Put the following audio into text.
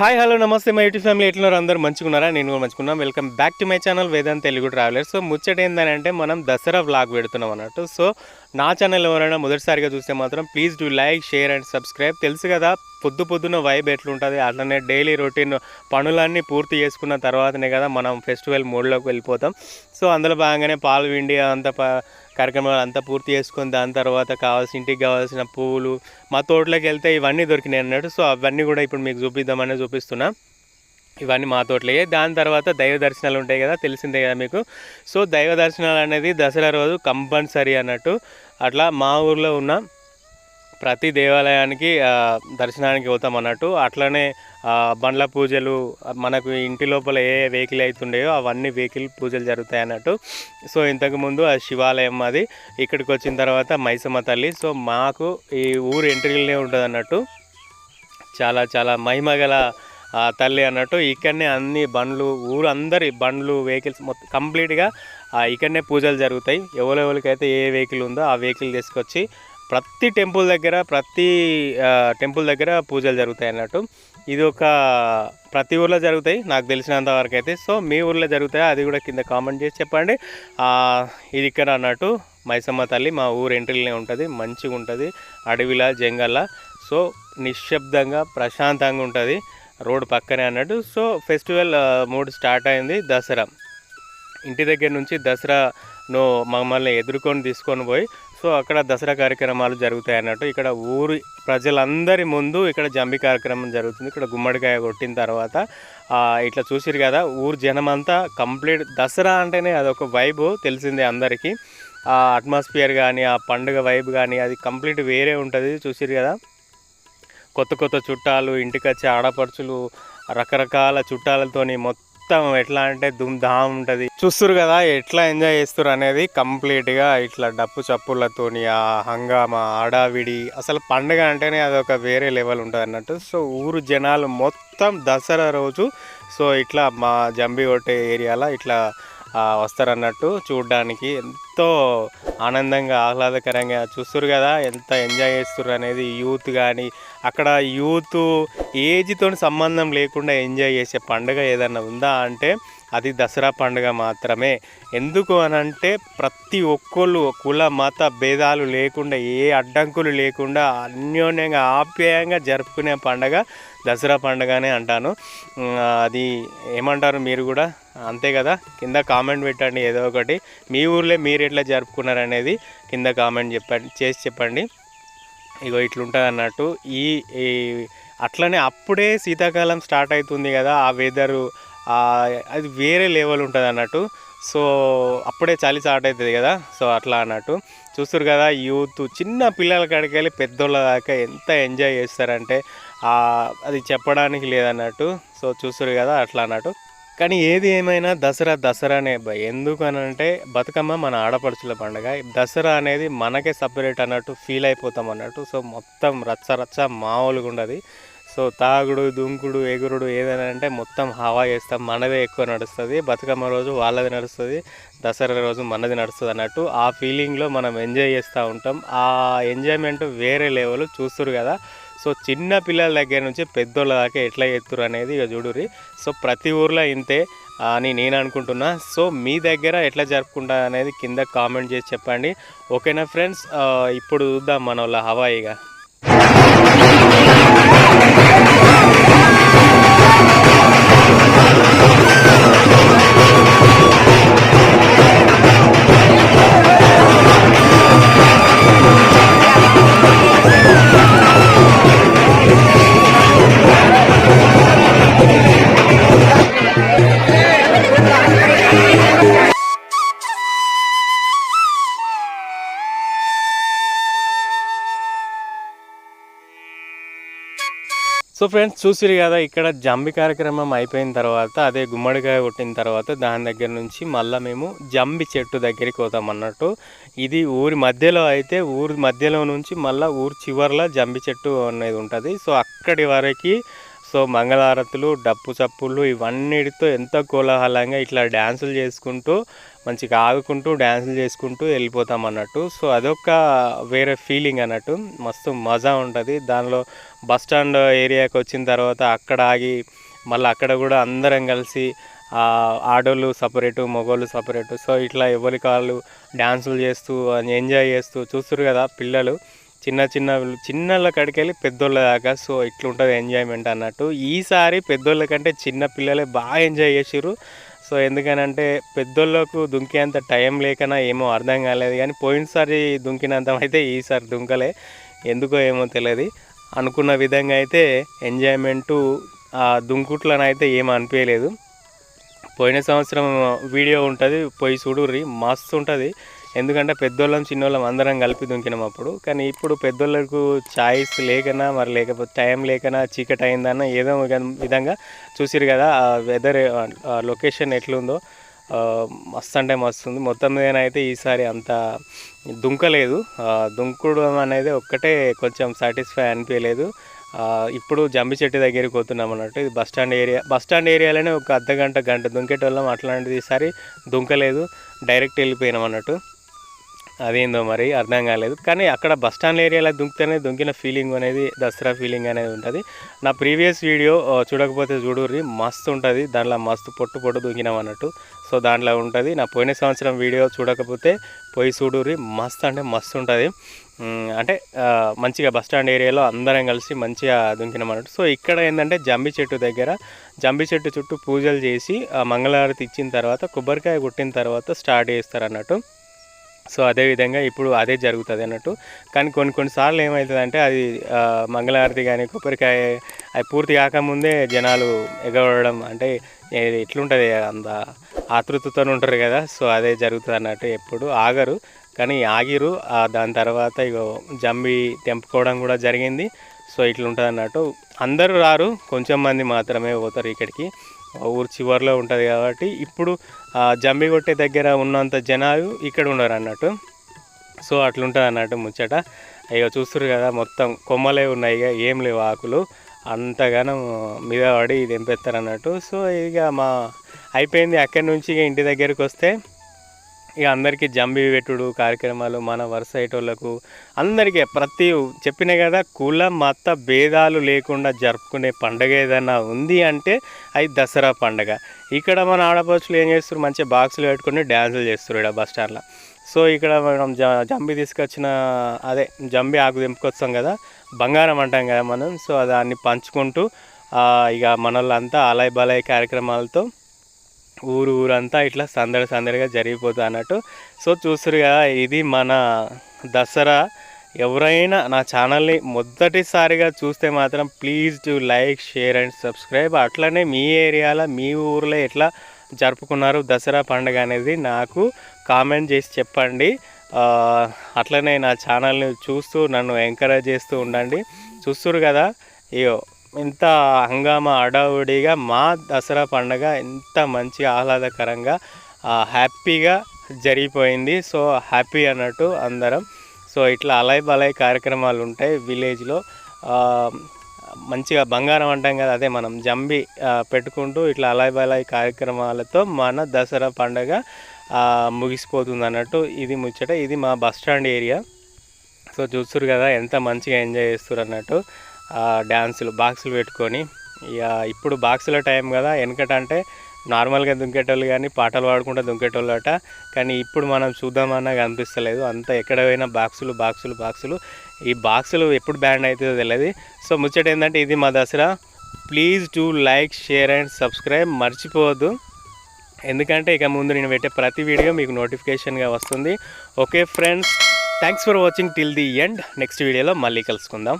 Hi hello నమస్తే my YouTube family. ఎట్లున్నారు? అందరూ మంచుకున్నారా నేను కూడా మంచుకున్నాం welcome back to my channel Vedant Telugu traveller so ముచ్చట ఏంటంటే మనం దసరా వ్లాగ్ పెడుతున్నాం అన్నట్టు. సో నా ఛానల్ ఎవరైనా మొదటిసారిగా చూస్తే మాత్రం please do like share and subscribe తెలుసు కదా పొద్దు పొద్దున వైబ్ ఎట్లుంటుంది అట్లనే డైలీ రొటీన్ పనులన్నీ పూర్తి చేసుకున్న తర్వాతనే కదా మనం ఫెస్టివల్ మూడ్లోకి వెళ్ళిపోతాం. సో అందులో భాగంగానే పాలు విండి అంత ప కార్యక్రమాలు అంతా పూర్తి చేసుకొని దాని తర్వాత కావాల్సిన ఇంటికి కావాల్సిన పువ్వులు మా తోటలోకి వెళ్తే ఇవన్నీ దొరికినాయి అన్నట్టు. సో అవన్నీ కూడా ఇప్పుడు మీకు చూపిద్దామనే చూపిస్తున్నా. ఇవన్నీ మా తోటలే. దాని తర్వాత దైవ దర్శనాలు ఉంటాయి కదా తెలిసిందే కదా మీకు? సో దైవ దర్శనాలు అనేది దసరా రోజు కంపల్సరీ అన్నట్టు. అట్లా మా ఊర్లో ఉన్న ప్రతి దేవాలయానికి దర్శనానికి పోతాం అన్నట్టు. అట్లనే బండ్ల పూజలు మనకు ఇంటి లోపల ఏ వెహికల్ అవుతుండేయో అవన్నీ వెహికల్ పూజలు జరుగుతాయి అన్నట్టు. సో ఇంతకుముందు ఆ శివాలయం అది. ఇక్కడికి వచ్చిన తర్వాత మైసమ్మ తల్లి. సో మాకు ఈ ఊరు ఎంట్రీలోనే ఉంటుంది అన్నట్టు చాలా చాలా మహిమ గల తల్లి అన్నట్టు ఇక్కడనే అన్ని బండ్లు ఊరు అందరి బండ్లు వెహికల్స్ మొత్తం కంప్లీట్గా ఇక్కడనే పూజలు జరుగుతాయి. ఎవరెవరికైతే ఏ వెహికల్ ఉందో ఆ వెహికల్ తీసుకొచ్చి ప్రతి టెంపుల్ దగ్గర ప్రతి టెంపుల్ దగ్గర పూజలు జరుగుతాయి అన్నట్టు. ఇది ఒక ప్రతి ఊర్లో జరుగుతాయి నాకు తెలిసినంత వరకు అయితే సో మీ ఊర్లో జరుగుతాయి? అది కూడా కింద కామెంట్ చేసి చెప్పండి. ఇది ఇక్కడ అన్నట్టు మైసమ్మ తల్లి మా ఊరు ఎంట్రీలోనే ఉంటుంది మంచిగా ఉంటుంది అడవిలా జంగల్లా. సో నిశ్శబ్దంగా ప్రశాంతంగా ఉంటుంది. రోడ్ పక్కనే అన్నట్టు. సో ఫెస్టివల్ మూడు స్టార్ట్ అయింది దసరా. ఇంటి దగ్గర నుంచి దసరాను మమ్మల్ని ఎదుర్కొని తీసుకొని పోయి సో అక్కడ దసరా కార్యక్రమాలు జరుగుతాయి అన్నట్టు. ఇక్కడ ఊరి ప్రజలందరి ముందు ఇక్కడ జంబి కార్యక్రమం జరుగుతుంది. ఇక్కడ గుమ్మడికాయ కొట్టిన తర్వాత ఇట్లా చూసిరు కదా ఊరు జనం అంతా కంప్లీట్ దసరా అంటేనే అదొక వైబ్ తెలిసిందే అందరికీ. ఆ అట్మాస్ఫియర్ కానీ ఆ పండుగ వైబ్ కానీ అది కంప్లీట్ వేరే ఉంటుంది చూసిరు కదా. కొత్త కొత్త చుట్టాలు ఇంటికి వచ్చే ఆడపడుచులు రకరకాల చుట్టాలతోని మొత్తం ఎట్లా అంటే దుమ్ ధామ్ ఉంటుంది. చూస్తారు కదా ఎట్లా ఎంజాయ్ చేస్తారు అనేది కంప్లీట్గా ఇట్లా డప్పు చప్పులతోని ఆ హంగామా ఆడావిడి అసలు పండుగ అంటేనే అదొక వేరే లెవెల్ ఉంటుంది అన్నట్టు. సో ఊరు జనాలు మొత్తం దసరా రోజు సో ఇట్లా మా జంబి కొట్టే ఏరియాలో ఇట్లా వస్తారన్నట్టు చూడడానికి ఎంతో ఆనందంగా ఆహ్లాదకరంగా చూస్తారు కదా ఎంత ఎంజాయ్ చేస్తారు అనేది యూత్ కానీ అక్కడ యూత్ ఏజ్తో సంబంధం లేకుండా ఎంజాయ్ చేసే పండుగ ఏదన్నా ఉందా అంటే అది దసరా పండుగ మాత్రమే. ఎందుకు అనంటే ప్రతి ఒక్కళ్ళు కుల మత భేదాలు లేకుండా ఏ అడ్డంకులు లేకుండా అన్యోన్యంగా ఆప్యాయంగా జరుపుకునే పండుగ దసరా పండుగనే అంటాను. అది ఏమంటారు మీరు కూడా? అంతే కదా? కింద కామెంట్ పెట్టండి ఏదో ఒకటి. మీ ఊర్లో మీరు ఎట్లా జరుపుకున్నారు అనేది కింద కామెంట్ చెప్పండి చేసి చెప్పండి. ఇగో ఇట్లుంటుంది అన్నట్టు ఈ ఈ అట్లనే అప్పుడే శీతాకాలం స్టార్ట్ అవుతుంది కదా ఆ వెదరు అది వేరే లెవెల్ ఉంటుంది అన్నట్టు. సో అప్పుడే చలి స్టార్ట్ అవుతుంది కదా. సో అట్లా అన్నట్టు. చూస్తారు కదా యూత్ చిన్న పిల్లల కాడికి వెళ్ళి పెద్దోళ్ళ దాకా ఎంత ఎంజాయ్ చేస్తారంటే అది చెప్పడానికి లేదన్నట్టు. సో చూస్తారు కదా అట్లా అన్నట్టు. కానీ ఏది ఏమైనా దసరా దసరానే ఎందుకు అని అంటే బతుకమ్మ మన ఆడపడుచుల పండుగ. దసరా అనేది మనకే సపరేట్ అన్నట్టు ఫీల్ అయిపోతాం అన్నట్టు. సో మొత్తం రచ్చ రచ్చ మామూలుగా ఉండదు సో తాగుడు దుంకుడు ఎగురుడు ఏదైనా అంటే మొత్తం హవా చేస్తాం. మనదే ఎక్కువ నడుస్తుంది. బతుకమ్మ రోజు వాళ్ళది నడుస్తుంది. దసరా రోజు మనది నడుస్తుంది అన్నట్టు ఆ ఫీలింగ్లో మనం ఎంజాయ్ చేస్తూ ఉంటాం. ఆ ఎంజాయ్మెంట్ వేరే లెవెల్ చూస్తురు కదా. సో చిన్న పిల్లల దగ్గర నుంచి పెద్దోళ్ళ దాకా ఎట్లా ఎత్తురు అనేది ఇక చూడుర్రి. సో ప్రతి ఊర్లో ఇంతే అని నేను అనుకుంటున్నా. సో మీ దగ్గర ఎట్లా జరుపుకుంటా అనేది కింద కామెంట్ చేసి చెప్పండి. ఓకేనా ఫ్రెండ్స్? ఇప్పుడు చూద్దాం మన వాళ్ళ హవాయిగా సో ఫ్రెండ్స్ చూసిరు కదా ఇక్కడ జంబి కార్యక్రమం అయిపోయిన తర్వాత అదే గుమ్మడికాయ కొట్టిన తర్వాత దాని దగ్గర నుంచి మళ్ళీ మేము జంబి చెట్టు దగ్గరికి పోతాం అన్నట్టు. ఇది ఊరి మధ్యలో అయితే ఊరి మధ్యలో నుంచి మళ్ళీ ఊరి చివర్లో జంబి చెట్టు అనేది ఉంటుంది. సో అక్కడి వరకు సో మంగళారతులు డప్పు చప్పుళ్ళు ఇవన్నిటితో ఎంతో కోలాహలంగా ఇట్లా డ్యాన్సులు చేసుకుంటూ మంచిగా ఆగుకుంటూ డ్యాన్సులు చేసుకుంటూ వెళ్ళిపోతాం అన్నట్టు. సో అదొక వేరే ఫీలింగ్ అన్నట్టు. మస్తు మజా ఉంటుంది. దానిలో బస్ స్టాండ్ ఏరియాకి వచ్చిన తర్వాత అక్కడ ఆగి మళ్ళీ అక్కడ కూడా అందరం కలిసి ఆడోళ్ళు సపరేటు మగవాళ్ళు సపరేటు. సో ఇట్లా ఎవరి కాళ్ళు డ్యాన్సులు చేస్తూ ఎంజాయ్ చేస్తూ చూస్తారు కదా పిల్లలు. చిన్న చిన్న చిన్నళ్ళ కాడికి వెళ్ళి పెద్దోళ్ళ దాకా. సో ఇట్లుంటుంది ఎంజాయ్మెంట్ అన్నట్టు. ఈసారి పెద్దోళ్ళ కంటే చిన్న పిల్లలే బాగా ఎంజాయ్ చేసిర్రు. సో ఎందుకనంటే పెద్దోళ్ళకు దుంకేంత టైం లేకనా ఏమో అర్థం కాలేదు కానీ పోయినసారి దుంకినంత అయితే ఈసారి దుంకలే. ఎందుకో ఏమో తెలియదు అనుకున్న విధంగా అయితే ఎంజాయ్మెంటు ఆ దుంకుట్లను అయితే ఏమీ అనిపించలేదు పోయిన సంవత్సరం వీడియో ఉంటుంది పోయి చూడుర్రి మస్తు ఉంటుంది. ఎందుకంటే పెద్దోళ్ళం చిన్నోళ్ళం అందరం కలిపి దుంకినాం అప్పుడు. కానీ ఇప్పుడు పెద్దోళ్ళకు చాయిస్ లేకనా మరి లేకపోతే టైం లేకనా చీకటి అయిందన్న ఏదో విధంగా చూసిరు కదా ఆ వెదర్ లొకేషన్ ఎట్లుందో. మస్తు అంటే మస్తు ఉంది. మొత్తం మీదనైతే అయితే ఈసారి అంత దుంకలేదు. దుంకడం అనేది ఒక్కటే కొంచెం సాటిస్ఫై అనిపించలేదు ఇప్పుడు జంబి చెట్టు దగ్గరికి పోతున్నాం అన్నట్టు. ఇది bus stand area. Bus stand ఏరియాలోనే ఒక అర్ధ గంట గంట దుంకేటోళ్ళం. అట్లాంటిది ఈసారి దుంకలేదు. డైరెక్ట్ వెళ్ళిపోయినాం అన్నట్టు. అదేందో మరి అర్థం కాలేదు. కానీ అక్కడ బస్ స్టాండ్ ఏరియాలో దుంకితేనే దుంకిన ఫీలింగ్ అనేది దసరా ఫీలింగ్ అనేది ఉంటుంది. నా ప్రీవియస్ వీడియో చూడకపోతే చూడుర్రి మస్తు ఉంటుంది. దాంట్లో మస్తు పొట్టు పొట్టు దొంకినాం అన్నట్టు. సో దాంట్లో ఉంటుంది. నా పోయిన సంవత్సరం వీడియో చూడకపోతే పోయి చూడుర్రి మస్తు అంటే మస్తు ఉంటుంది. అంటే మంచిగా బస్ స్టాండ్ ఏరియాలో అందరం కలిసి మంచిగా దుంకినాం అన్నట్టు. సో ఇక్కడ ఏంటంటే జంబి చెట్టు దగ్గర జంబి చెట్టు చుట్టూ పూజలు చేసి ఆ మంగళహారతి ఇచ్చిన తర్వాత కొబ్బరికాయ కొట్టిన తర్వాత స్టార్ట్ చేస్తారు అన్నట్టు. సో అదే విధంగా ఇప్పుడు అదే జరుగుతుంది అన్నట్టు. కానీ కొన్ని కొన్నిసార్లు ఏమవుతుందంటే అది ఆ, మంగళహారతి కానీ కొబ్బరికాయ అది పూర్తి కాకముందే జనాలు ఎగవడం అంటే ఎట్లుంటుంది అంత ఆతృతతో ఉంటారు కదా సో అదే జరుగుతుంది అన్నట్టు ఎప్పుడు ఆగరు. కానీ ఆగిరు దాని తర్వాత ఇగో జంబి తెంపుకోవడం కూడా జరిగింది. సో ఇట్లుంటుంది అన్నట్టు. అందరూ రారు కొంచెం మంది మాత్రమే పోతారు ఇక్కడికి. ఊరు చివరిలో ఉంటుంది కాబట్టి ఇప్పుడు జంబిగొట్టే కొట్టే దగ్గర ఉన్నంత జనాలు ఇక్కడ ఉన్నారు అన్నట్టు. సో అట్లుంటుంది అన్నట్టు ముచ్చట. ఇక చూస్తారు కదా మొత్తం కొమ్మలే ఉన్నాయి ఇక ఏం లేవు ఆకులు. అంతగానం మీద పడి తెంపేస్తారు అన్నట్టు. సో ఇక మా అయిపోయింది. అక్కడి నుంచి ఇక ఇంటి దగ్గరికి వస్తే ఇక అందరికీ జంబి పెట్టుడు కార్యక్రమాలు మన వరుస వాళ్ళకు అందరికీ ప్రతి చెప్పిన కదా కుల మత భేదాలు లేకుండా జరుపుకునే పండగ ఏదైనా ఉంది అంటే అది దసరా పండగ. ఇక్కడ మన ఆడపడుచులు ఏం చేస్తారు మంచిగా బాక్సులు పెట్టుకుని డ్యాన్సులు చేస్తారు ఇక్కడ బస్ స్టాండ్లో. సో ఇక్కడ మనం జ జంబి తీసుకొచ్చిన అదే జంబి ఆకు తెంపుకొస్తాం కదా బంగారం అంటాం కదా మనం. సో దాన్ని పంచుకుంటూ ఇక మనల్ అంతా అలాయ్ బలాయ్ కార్యక్రమాలతో ఊరు ఊరంతా ఇట్లా సందడి సందడిగా జరిగిపోతుంది అన్నట్టు. సో చూస్తారు కదా ఇది మన దసరా. ఎవరైనా నా ఛానల్ని మొదటిసారిగా చూస్తే మాత్రం please to like share and subscribe. అట్లనే మీ ఏరియాలో మీ ఊర్లో ఎట్లా జరుపుకున్నారు దసరా పండుగ అనేది నాకు కామెంట్ చేసి చెప్పండి. అట్లనే నా ఛానల్ని చూస్తూ నన్ను ఎంకరేజ్ చేస్తూ ఉండండి. చూస్తురు కదా అయ్యో ఇంత హంగామా అడావుడిగా మా దసరా పండగ ఎంత మంచి ఆహ్లాదకరంగా హ్యాపీగా జరిగిపోయింది. సో హ్యాపీ అన్నట్టు అందరం. సో ఇట్లా అలయ్ బలయ్ కార్యక్రమాలు ఉంటాయి విలేజ్లో. మంచిగా బంగారం అంటాం కదా అదే మనం జంబి పెట్టుకుంటూ ఇట్లా అలయ్ బలయ్ కార్యక్రమాలతో మన దసరా పండగ ముగిసిపోతుంది అన్నట్టు ఇది ముచ్చట. ఇది మా బస్ స్టాండ్ ఏరియా. సో చూస్తారు కదా ఎంత మంచిగా ఎంజాయ్ చేస్తారు అన్నట్టు. డ్యాన్సులు బాక్సులు పెట్టుకొని ఇక ఇప్పుడు బాక్సుల టైం కదా వెనకట అంటే నార్మల్గా దుంకేటోళ్ళు కానీ పాటలు పాడుకుంటూ దుంకేటోళ్ళు అట. కానీ ఇప్పుడు మనం చూద్దామన్నా కనిపిస్తలేదు. అంత ఎక్కడ పోయినా బాక్సులు బాక్సులు బాక్సులు. ఈ బాక్సులు ఎప్పుడు బ్యాండ్ అవుతుందో తెలియదు. సో ముచ్చట ఏంటంటే ఇది మా Dasara. Please to like share and subscribe. మర్చిపోవద్దు. ఎందుకంటే ఇక ముందు నేను పెట్టే ప్రతి వీడియో మీకు నోటిఫికేషన్గా వస్తుంది. Okay friends. Thanks for watching. Till the end. Next వీడియోలో మళ్ళీ కలుసుకుందాం.